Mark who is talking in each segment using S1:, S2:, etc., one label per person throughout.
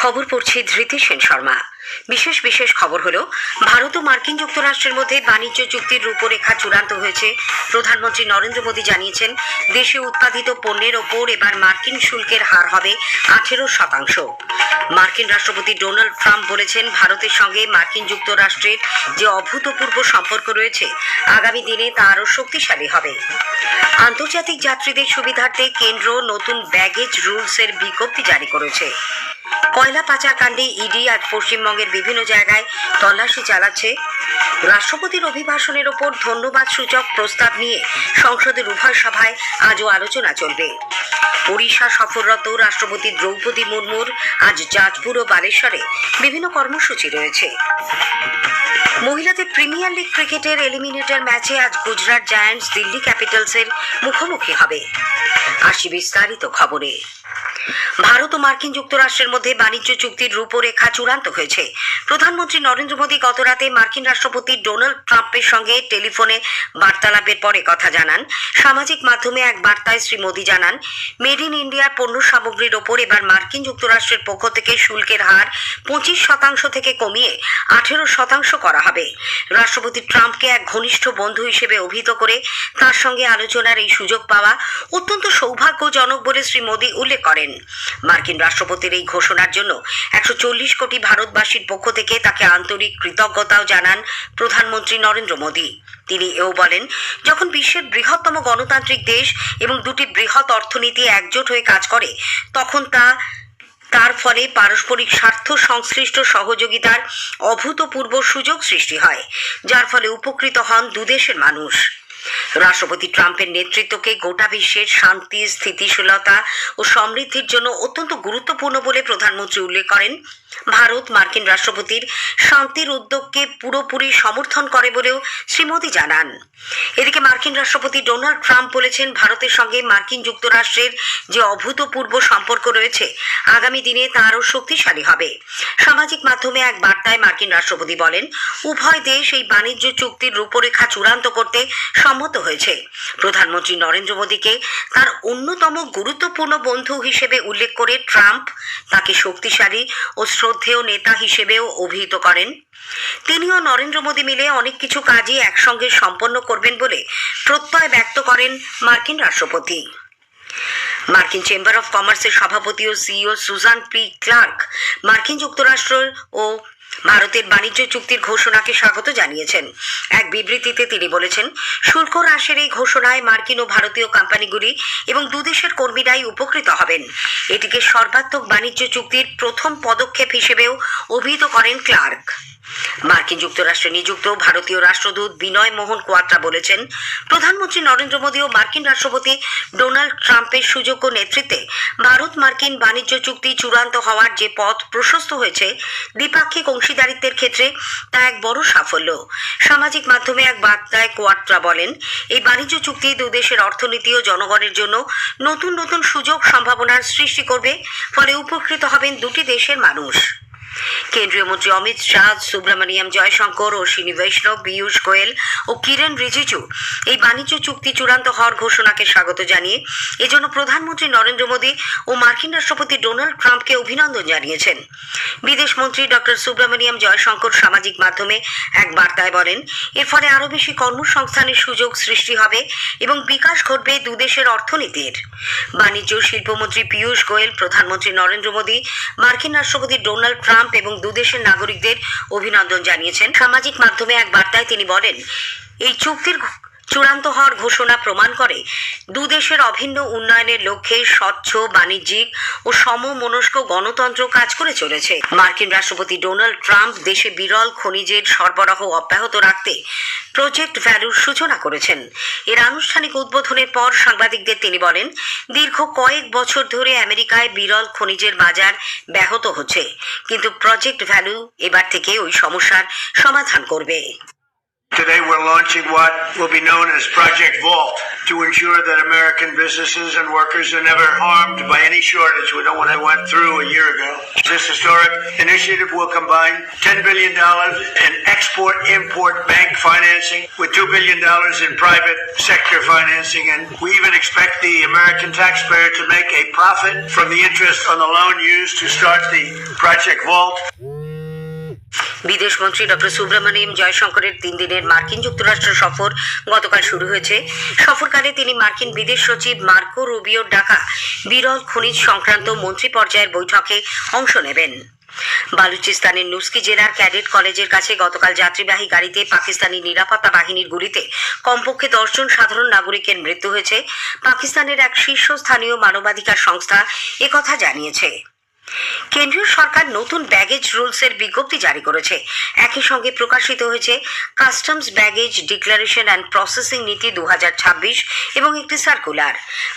S1: খবর পড়ছি ধৃতি সেন শর্মা। বিশেষ বিশেষ খবর হলো, ভারত ও মার্কিন যুক্তরাষ্ট্রের মধ্যে বাণিজ্য চুক্তির রূপরেখা চূড়ান্ত হয়েছে। প্রধানমন্ত্রী নরেন্দ্র মোদী জানিয়েছেন, দেশে উৎপাদিত পণ্যের ওপর এবার মার্কিন শুল্কের হার হবে আঠেরো শতাংশ। মার্কিন রাষ্ট্রপতি ডোনাল্ড ট্রাম্প বলেছেন, ভারতের সঙ্গে মার্কিন যুক্তরাষ্ট্রের যে অভূতপূর্ব সম্পর্ক রয়েছে, আগামী দিনে তা আরও শক্তিশালী হবে। আন্তর্জাতিক যাত্রীদের সুবিধার্থে কেন্দ্র নতুন ব্যাগেজ রুলসের বিজ্ঞপ্তি জারি করেছে। কয়লা পাচার কাণ্ডে ইডি আজ পশ্চিমবঙ্গের বিভিন্ন জায়গায় তল্লাশি চালাচ্ছে রাষ্ট্রপতির অভিভাষণের ওপর ধন্যবাদ সূচক প্রস্তাব নিয়ে সংসদের উভয় সভায় আজও আলোচনা চলবে। ওড়িশা সফররত রাষ্ট্রপতি দ্রৌপদী মুর্মুর আজ যাজপুর ও বালেশ্বরে বিভিন্ন কর্মসূচি রয়েছে। মহিলাদের প্রিমিয়ার লিগ ক্রিকেটের এলিমিনেটর ম্যাচে আজ গুজরাট জায়ান্টস দিল্লি ক্যাপিটালসের মুখোমুখি হবে। আসি বিস্তারিত খবরে। ভারত ও মার্কিন যুক্তরাষ্ট্রের মধ্যে বাণিজ্য চুক্তির রূপরেখা চূড়ান্ত হয়েছে। প্রধানমন্ত্রী নরেন্দ্র মোদী গতরাতে মার্কিন রাষ্ট্রপতি ডোনাল্ড ট্রাম্পের সঙ্গে টেলিফোনে বার্তালাপের পরে কথা জানান। সামাজিক মাধ্যমে এক বার্তায় শ্রী মোদী জানান, মেড ইন ইন্ডিয়ার পণ্য সামগ্রীর ওপর এবার মার্কিন যুক্তরাষ্ট্রের পক্ষ থেকে শুল্কের হার পঁচিশ শতাংশ থেকে কমিয়ে আঠেরো শতাংশ করা হবে। রাষ্ট্রপতি ট্রাম্পকে এক ঘনিষ্ঠ বন্ধু হিসেবে অভিহিত করে তার সঙ্গে আলোচনার এই সুযোগ পাওয়া অত্যন্ত সৌভাগ্যজনক বলে শ্রী মোদী উল্লেখ করেন। মার্কিন রাষ্ট্রপতির এই ঘোষণার জন্য একশো চল্লিশ কোটি ভারতবাসীর পক্ষ থেকে তাকে আন্তরিক কৃতজ্ঞতাও জানান প্রধানমন্ত্রী নরেন্দ্র মোদী। তিনি এও বলেন, যখন বিশ্বের বৃহত্তম গণতান্ত্রিক দেশ এবং দুটি বৃহৎ অর্থনীতি একজোট হয়ে কাজ করে, তখন তা তার ফলে পারস্পরিক স্বার্থ সংশ্লিষ্ট সহযোগিতার অভূতপূর্ব সুযোগ সৃষ্টি হয়, যার ফলে উপকৃত হন দুদেশের মানুষ। রাষ্ট্রপতি ট্রাম্পের নেতৃত্বকে গোটা বিশ্বের শান্তি, স্থিতিশীলতা ও সমৃদ্ধির জন্য অত্যন্ত গুরুত্বপূর্ণ বলে প্রধানমন্ত্রী উল্লেখ করেন। ভারত মার্কিন রাষ্ট্রপতির শান্তির উদ্যোগকে পুরোপুরি সমর্থন করে বলেও শ্রী মোদী জানান। এদিকে মার্কিন রাষ্ট্রপতি ডোনাল্ড ট্রাম্প বলেছেন, ভারতের সঙ্গে মার্কিন যুক্তরাষ্ট্রের যে অভূতপূর্ব সম্পর্ক রয়েছে, আগামী দিনে তা আরও শক্তিশালী হবে। সামাজিক মাধ্যমে এক বার্তায় মার্কিন রাষ্ট্রপতি বলেন, উভয় দেশ এই বাণিজ্য চুক্তির রূপরেখা চূড়ান্ত করতে সম্মত হয়েছে। প্রধানমন্ত্রী নরেন্দ্র মোদীকে তার অন্যতম গুরুত্বপূর্ণ বন্ধু হিসেবে উল্লেখ করে ট্রাম্প তাকে শক্তিশালী ও শ্রদ্ধেয় নেতা হিসেবেও অভিহিত করেন। তিনিও নরেন্দ্র মোদী মিলে অনেক কিছু কাজই একসঙ্গে সম্পন্ন করবেন বলে প্রত্যয় ব্যক্ত করেন মার্কিন রাষ্ট্রপতি। মার্কিন চেম্বার অফ কমার্সের সভাপতি ও সিইও সুজান পি ক্লার্ক, মার্কিন যুক্তরাষ্ট্র ও ভারতের বাণিজ্য চুক্তির ঘোষণাকে স্বাগত জানিয়েছেন। এক বিবৃতিতে তিনি বলেছেন, শুল্ক হ্রাসের এই ঘোষণায় মার্কিন ও ভারতীয় কোম্পানিগুলি এবং দুদেশের কর্মীরাই উপকৃত হবেন। এটিকে সর্বাত্মক বাণিজ্য চুক্তির প্রথম পদক্ষেপ হিসেবেও অভিহিত করেন ক্লার্ক। মার্কিন যুক্তরাষ্ট্রে নিযুক্ত ভারতীয় রাষ্ট্রদূত বিনয় মোহন কোয়াত্রা বলেছেন, প্রধানমন্ত্রী নরেন্দ্র মোদী ও মার্কিন রাষ্ট্রপতি ডোনাল্ড ট্রাম্পের সুযোগ্য নেতৃত্বে ভারত মার্কিন বাণিজ্য চুক্তি চূড়ান্ত হওয়ার যে পথ প্রশস্ত হয়েছে, দ্বিপাক্ষিক অংশীদারিত্বের ক্ষেত্রে তা এক বড় সাফল্য। সামাজিক মাধ্যমে এক বার্তায় কোয়াত্রা বলেন, এই বাণিজ্য চুক্তি দুদেশের অর্থনীতি ও জনগণের জন্য নতুন নতুন সুযোগ সম্ভাবনার সৃষ্টি করবে, ফলে উপকৃত হবেন দুটি দেশের মানুষ। কেন্দ্রীয় মন্ত্রী অমিত শাহ, সুব্রমণিয়াম জয়শঙ্কর অশ্বিনী বৈষ্ণব, পীয়ূষ গোয়েল ও কিরেন রিজিজু এই বাণিজ্য চুক্তি চূড়ান্ত হওয়ার ঘোষণাকে স্বাগত জানিয়ে এজন্য প্রধানমন্ত্রী নরেন্দ্র মোদী ও মার্কিন রাষ্ট্রপতি ডোনাল্ড ট্রাম্পকে অভিনন্দন জানিয়েছেন। বিদেশ মন্ত্রী ডক্টর সুব্রমণিয়াম জয়শঙ্কর সামাজিক মাধ্যমে এক বার্তায় বলেন, এর ফলে আরও বেশি কর্মসংস্থানের সুযোগ সৃষ্টি হবে এবং বিকাশ ঘটবে দুদেশের অর্থনীতির। বাণিজ্য শিল্পমন্ত্রী পীয়ূষ গোয়েল, প্রধানমন্ত্রী নরেন্দ্র মোদী, মার্কিন রাষ্ট্রপতি ডোনাল্ড ট্রাম্প এবং দুদেশের নাগরিকদের অভিনন্দন জানিয়েছেন। সামাজিক মাধ্যমে এক বার্তায় তিনি বলেন, এই চুক্তির চূড়ান্ত হওয়ার ঘোষণা প্রমাণ করে দুদেশের অভিন্ন উন্নয়নের লক্ষ্যে স্বচ্ছ, বাণিজ্যিক ও সমমনস্ক গণতন্ত্র কাজ করে চলেছে। মার্কিন রাষ্ট্রপতি ডোনাল্ড ট্রাম্প দেশে বিরল খনিজের সরবরাহ অব্যাহত রাখতে প্রজেক্ট ভ্যালুর সূচনা করেছেন। এর আনুষ্ঠানিক উদ্বোধনের পর সাংবাদিকদের তিনি বলেন, দীর্ঘ কয়েক বছর ধরে আমেরিকায় বিরল খনিজের বাজার ব্যাহত হচ্ছে, কিন্তু প্রজেক্ট ভ্যালু এবার থেকে ওই সমস্যার সমাধান করবে।
S2: Today, we're launching what will be known as Project Vault to ensure that American businesses and workers are never harmed by any shortage. We know what I went through a year ago. This historic initiative will combine $10 billion in export import bank financing with $2 billion in private sector financing. And we even expect the American taxpayer to make a profit from the interest on the loan used to start the Project Vault.
S1: বিদেশমন্ত্রী doctor Subrahmanyam জয়শঙ্করের তিন দিনের মার্কিন যুক্তরাষ্ট্র সফর গতকাল শুরু হয়েছে। সফরকালে তিনি মার্কিন বিদেশ সচিব মার্কো রুবিওর ডাকা বিরল খনিজ সংক্রান্ত মন্ত্রী পর্যায়ের বৈঠকে অংশ নেবেন। বালুচিস্তানের নুস্কি জেলার ক্যাডেট কলেজের কাছে গতকাল যাত্রীবাহী গাড়িতে পাকিস্তানি নিরাপত্তা বাহিনীর গুলিতে কমপক্ষে দশজন সাধারণ নাগরিকের মৃত্যু হয়েছে। পাকিস্তানের এক শীর্ষস্থানীয় মানবাধিকার সংস্থা একথা জানিয়েছে। কেন্দ্রীয় সরকার নতুন ব্যাগেজ রুলসের বিজ্ঞপ্তি জারি করেছে। একই সঙ্গে প্রকাশিত হয়েছে customs baggage declaration and processing নীতি দুহাজার ছাব্বিশ এবং একটি সার্কুলার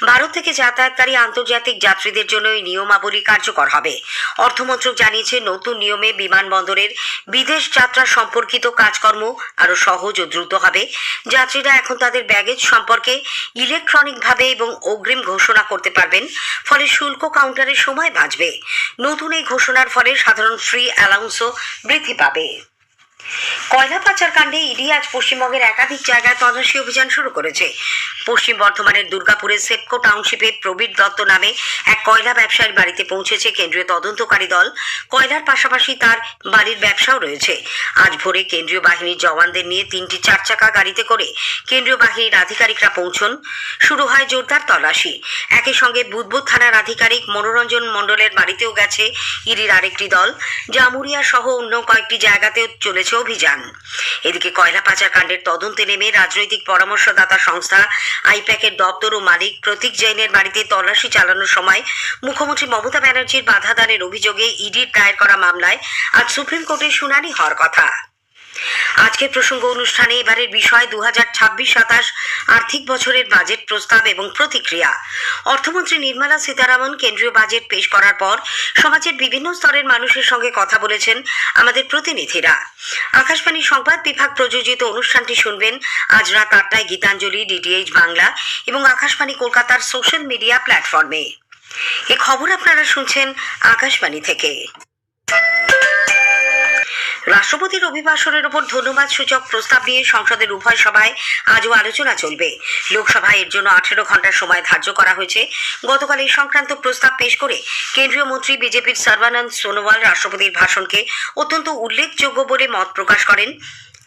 S1: ভারত থেকে যাতায়াতকারী আন্তর্জাতিক যাত্রীদের জন্য এই নিয়মাবলী কার্যকর হবে। অর্থমন্ত্রক জানিয়েছে, নতুন নিয়মে বিমানবন্দরের বিদেশ যাত্রা সম্পর্কিত কাজকর্ম আরও সহজ ও দ্রুত হবে। যাত্রীরা এখন তাদের ব্যাগেজ সম্পর্কে ইলেকট্রনিকভাবে এবং অগ্রিম ঘোষণা করতে পারবেন, ফলে শুল্ক কাউন্টারে সময় বাঁচবে। নতুন এই ঘোষণার ফলে সাধারণ ফ্রি অ্যালাউন্সও বৃদ্ধি পাবে। কয়লা পাচার কাণ্ডে ইডি আজ পশ্চিমবঙ্গের একাধিক জায়গায় তল্লাশি অভিযান শুরু করেছে। পশ্চিম বর্ধমানের দুর্গাপুরের সেপকো টাউনশিপে প্রবীর দত্ত নামে এক কয়লা ব্যবসায়ীর বাড়িতে পৌঁছেছে কেন্দ্রীয় তদন্তকারী দল। কয়লার পাশাপাশি তার বাড়ির ব্যবসাও রয়েছে। আজ ভোরে কেন্দ্রীয় বাহিনীর জওয়ানদের নিয়ে তিনটি চার চাকা গাড়িতে করে কেন্দ্রীয় বাহিনীর আধিকারিকরা পৌঁছন। শুরু হয় জোরদার তল্লাশি। একই সঙ্গে বুদবুদ থানার আধিকারিক মনোরঞ্জন মণ্ডলের বাড়িতেও গেছে ইডির আরেকটি দল। জামুরিয়া সহ অন্য কয়েকটি জায়গাতেও চলেছে অভিযান এদিকে কয়লা পাচার কাণ্ডের তদন্তে নেমে রাজনৈতিক পরামর্শদাতা সংস্থা আইপ্যাকের দপ্তর ও মালিক প্রতীক জৈনের বাড়িতে তল্লাশি চালানোর সময় মুখ্যমন্ত্রী মমতা ব্যানার্জির বাধা দানের অভিযোগে ইডির দায়ের করা মামলায় আজ সুপ্রিম কোর্টে শুনানি হওয়ার কথা। আজকের প্রসঙ্গ অনুষ্ঠানে এবারের বিষয় দু হাজার ছাব্বিশ সাতাশ আর্থিক বছরের বাজেট প্রস্তাব এবং প্রতিক্রিয়া। অর্থমন্ত্রী নির্মলা সীতারামন কেন্দ্রীয় বাজেট পেশ করার পর সমাজের বিভিন্ন স্তরের মানুষের সঙ্গে কথা বলেছেন আমাদের প্রতিনিধিরা। আকাশবাণী সংবাদ বিভাগ প্রযোজিত অনুষ্ঠানটি শুনবেন আজ রাত আটটায় গীতাঞ্জলি, ডিটিএইচ বাংলা এবং আকাশবাণী কলকাতার সোশ্যাল মিডিয়া প্ল্যাটফর্মে। এ খবর আপনারা শুনছেন আকাশবাণী থেকে। রাষ্ট্রপতির অভিভাষণের উপর ধন্যবাদ সূচক প্রস্তাব নিয়ে সংসদের উভয় সভায় আজও আলোচনা চলবে। লোকসভায় এর জন্য আঠেরো ঘণ্টার সময় ধার্য করা হয়েছে। গতকাল এই সংক্রান্ত প্রস্তাব পেশ করে কেন্দ্রীয় মন্ত্রী বিজেপির সর্বানন্দ সোনোয়াল রাষ্ট্রপতির ভাষণকে অত্যন্ত উল্লেখযোগ্য বলে মত প্রকাশ করেন।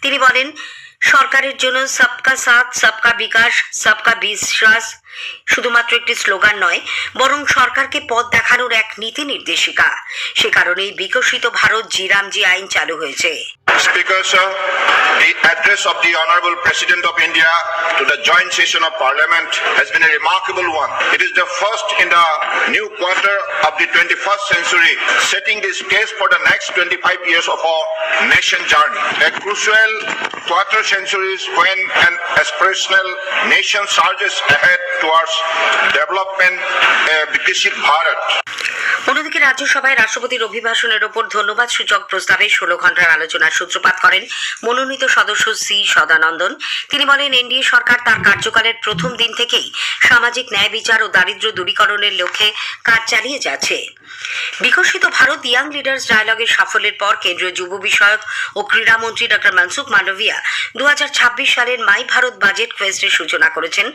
S1: তিনি বলেন সরকারের জন্য সবকা সাথ সবকা বিকাশ সবকা বিশ্বাস শুধুমাত্র একটি স্লোগান নয় বরং সরকারকে পথ দেখানোর এক নীতি নির্দেশিকা সে কারণেই বিকশিত ভারত জিরামজি আইন চালু হয়েছে
S3: Speaker, sir, the address of the Honorable President of India to the joint session of Parliament has been a remarkable one. It is the first in the new quarter of the 21st century, setting the stage for the next 25 years of our nation journey. A crucial quarter centuries when an aspirational nation surges ahead towards development, Viksit Bharat.
S1: অন্যদিকে রাজ্যসভায় রাষ্ট্রপতির অভিভাষণের ওপর ধন্যবাদ সূচক প্রস্তাবে ষোলো ঘণ্টার আলোচনার সূত্রপাত করেন মনোনীত সদস্য সি সদানন্দন তিনি বলেন এনডিএ সরকার তার কার্যকালের প্রথম দিন থেকেই সামাজিক ন্যায় বিচার ও দারিদ্র্য দূরীকরণের লক্ষ্যে কাজ চালিয়ে যাচ্ছে বিকশিত ভারত ইয়াং লিডার্স ডায়ালগের সাফল্যের পর কেন্দ্রীয় যুব বিষয়ক ও ক্রীড়ামন্ত্রী ডক্টর মনসুখ মান্ডভিয়া দু সালের মাই ভারত বাজেট কোয়েস্টের সূচনা করেছেন।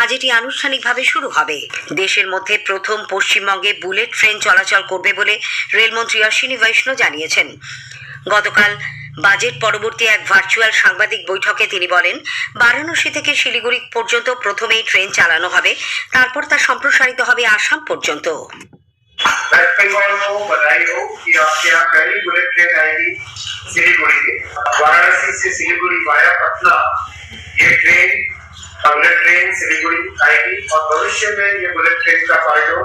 S1: আজ এটি আনুষ্ঠানিকভাবে শুরু হবে। দেশের মধ্যে প্রথম পশ্চিমবঙ্গে বুলেট ট্রেন চলাচল করবে বলে রেলমন্ত্রী অশ্বিনী বৈষ্ণব জানিয়েছেন। গতকাল বাজেট পরবর্তী এক ভার্চুয়াল সাংবাদিক বৈঠকে তিনি বলেন, বারাণসী থেকে শিলিগুড়ি পর্যন্ত প্রথমেই ট্রেন চালানো হবে, তারপর তা সম্প্রসারিত হবে আসাম পর্যন্ত।
S4: वेस्ट बंगाल को बधाई हो कि आपके यहाँ पहली बुलेट ट्रेन आएगी सिलीगुड़ी के वाराणसी से सिलीगुड़ी वाया पटना ये ट्रेन बुलेट ट्रेन सिलीगुड़ी आएगी और भविष्य में ये बुलेट ट्रेन का फ़ायदा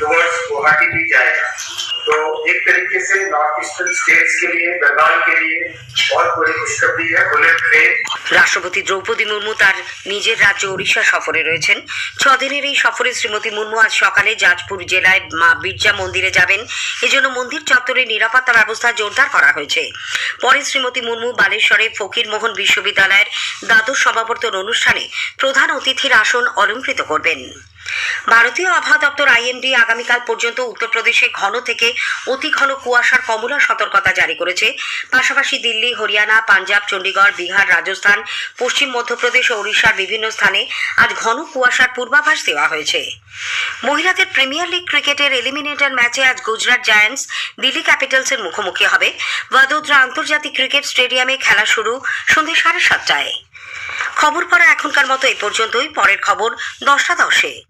S4: टूवर्ड्स गुवाहाटी भी जाएगा तो एक तरीके से नॉर्थ ईस्टर्न स्टेट्स के लिए बंगाल के लिए बहुत बड़ी खुशखबरी है बुलेट ट्रेन
S1: রাষ্ট্রপতি দ্রৌপদী মুর্মু তার নিজের রাজ্য ওড়িশা সফরে রয়েছেন ছদিনের এই সফরে শ্রীমতী মুর্মু আজ সকালে যাজপুর জেলায় মা বিরজা মন্দিরে যাবেন এজন্য মন্দির চত্বরে নিরাপত্তা ব্যবস্থা জোরদার করা হয়েছে পরে শ্রীমতী মুর্মু বালেশ্বরে ফকিরমোহন বিশ্ববিদ্যালয়ের দ্বাদশ সমাবর্তন অনুষ্ঠানে প্রধান অতিথির আসন অলঙ্কৃত করবেন ভারতীয় আবহাওয়া দপ্তর আইএমডি আগামীকাল পর্যন্ত উত্তরপ্রদেশে ঘন থেকে অতি ঘন কুয়াশার কমলা সতর্কতা জারি করেছে। পাশাপাশি দিল্লি, হরিয়ানা, পাঞ্জাব, চণ্ডীগড়, বিহার, রাজস্থান, পশ্চিম মধ্যপ্রদেশ ও ওড়িশার বিভিন্ন স্থানে আজ ঘন কুয়াশার পূর্বাভাস দেওয়া হয়েছে। মহিলাদের প্রিমিয়ার লিগ ক্রিকেটের এলিমিনেটর ম্যাচে আজ গুজরাট জায়ান্টস দিল্লি ক্যাপিটালসের মুখোমুখি হবে। ভাদোদরা আন্তর্জাতিক ক্রিকেট স্টেডিয়ামে খেলা শুরু সন্ধ্যে সাড়ে সাতটায়। খবর পড়া এখনকার মতো এ পর্যন্তই। পরের খবর দশটা দশে।